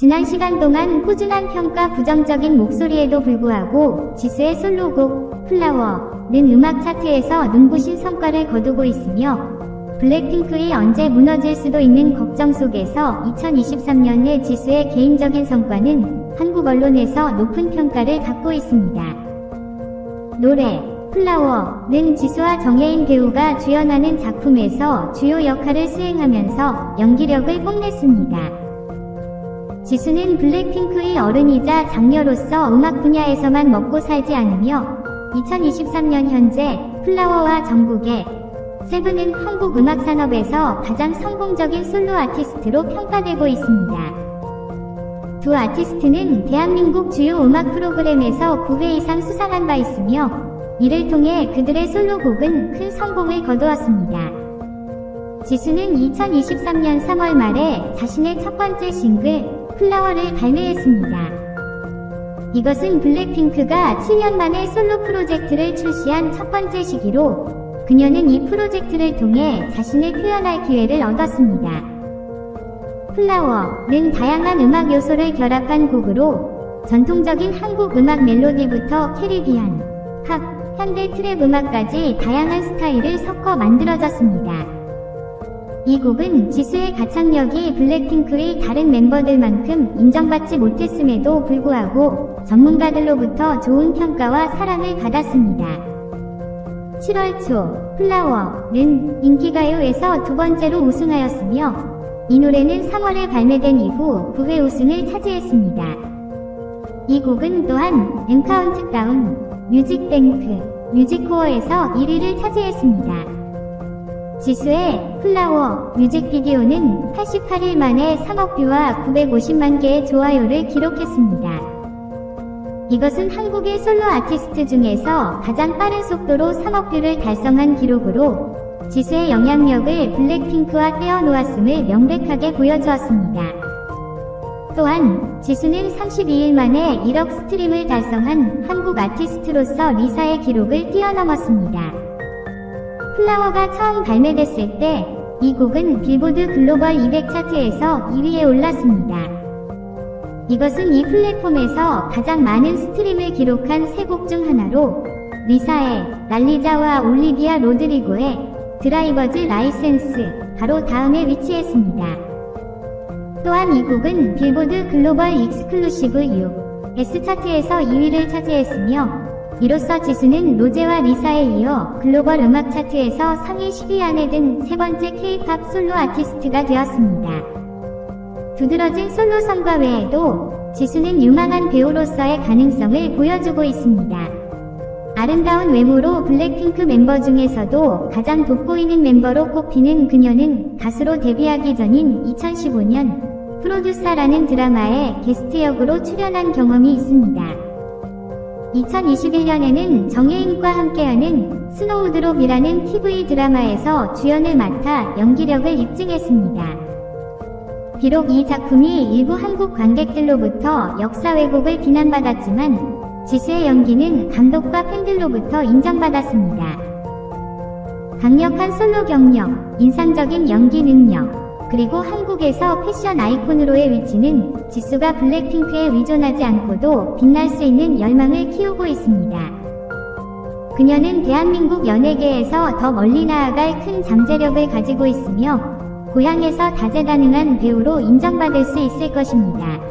지난 시간 동안 꾸준한 평가 부정적인 목소리에도 불구하고 지수의 솔로곡 플라워는 음악 차트에서 눈부신 성과를 거두고 있으며 블랙핑크의 언제 무너질 수도 있는 걱정 속에서 2023년의 지수의 개인적인 성과는 한국 언론에서 높은 평가를 받고 있습니다. 노래 플라워는 지수와 정혜인 배우가 주연하는 작품에서 주요 역할을 수행하면서 연기력을 뽐냈습니다. 지수는 블랙핑크의 어른이자 장녀로서 음악 분야에서만 먹고 살지 않으며 2023년 현재 플라워와 정국의 세븐은 한국 음악 산업에서 가장 성공적인 솔로 아티스트로 평가되고 있습니다. 두 아티스트는 대한민국 주요 음악 프로그램에서 9회 이상 수상한 바 있으며 이를 통해 그들의 솔로곡은 큰 성공을 거두었습니다. 지수는 2023년 3월 말에 자신의 첫 번째 싱글 플라워를 발매했습니다. 이것은 블랙핑크가 7년 만에 솔로 프로젝트를 출시한 첫 번째 시기로 그녀는 이 프로젝트를 통해 자신을 표현할 기회를 얻었습니다. 플라워는 다양한 음악 요소를 결합한 곡으로 전통적인 한국 음악 멜로디부터 캐리비안, 팝, 현대 트랩 음악까지 다양한 스타일을 섞어 만들어졌습니다. 이 곡은 지수의 가창력이 블랙핑크의 다른 멤버들만큼 인정받지 못했음에도 불구하고 전문가들로부터 좋은 평가와 사랑을 받았습니다. 7월 초 플라워는 인기가요에서 두 번째로 우승하였으며 이 노래는 3월에 발매된 이후 9회 우승을 차지했습니다. 이 곡은 또한 엠카운트다운, 뮤직뱅크, 뮤직코어에서 1위를 차지했습니다. 지수의 플라워 뮤직비디오는 88일 만에 3억 뷰와 950만 개의 좋아요를 기록했습니다. 이것은 한국의 솔로 아티스트 중에서 가장 빠른 속도로 3억 뷰를 달성한 기록으로 지수의 영향력을 블랙핑크와 떼어놓았음을 명백하게 보여주었습니다. 또한 지수는 32일 만에 1억 스트림을 달성한 한국 아티스트로서 리사의 기록을 뛰어넘었습니다. 플라워가 처음 발매됐을 때 이 곡은 빌보드 글로벌 200 차트에서 2위에 올랐습니다. 이것은 이 플랫폼에서 가장 많은 스트림을 기록한 세 곡 중 하나로 리사의 날리자와 올리비아 로드리고의 드라이버즈 라이센스 바로 다음에 위치했습니다. 또한 이 곡은 빌보드 글로벌 익스클루시브 U S 차트에서 2위를 차지했으며 이로써 지수는 로제와 리사에 이어 글로벌 음악 차트에서 상위 10위 안에 든 세 번째 K-팝 솔로 아티스트가 되었습니다. 두드러진 솔로 성과 외에도 지수는 유망한 배우로서의 가능성을 보여주고 있습니다. 아름다운 외모로 블랙핑크 멤버 중에서도 가장 돋보이는 멤버로 꼽히는 그녀는 가수로 데뷔하기 전인 2015년 프로듀서라는 드라마에 게스트 역으로 출연한 경험이 있습니다. 2021년에는 정혜인과 함께하는 스노우드롭이라는 TV 드라마에서 주연을 맡아 연기력을 입증했습니다. 비록 이 작품이 일부 한국 관객들로부터 역사 왜곡을 비난받았지만 지수의 연기는 감독과 팬들로부터 인정받았습니다. 강력한 솔로 경력, 인상적인 연기 능력, 그리고 한국에서 패션 아이콘으로의 위치는 지수가 블랙핑크에 의존하지 않고도 빛날 수 있는 열망을 키우고 있습니다. 그녀는 대한민국 연예계에서 더 멀리 나아갈 큰 잠재력을 가지고 있으며 고향에서 다재다능한 배우로 인정받을 수 있을 것입니다.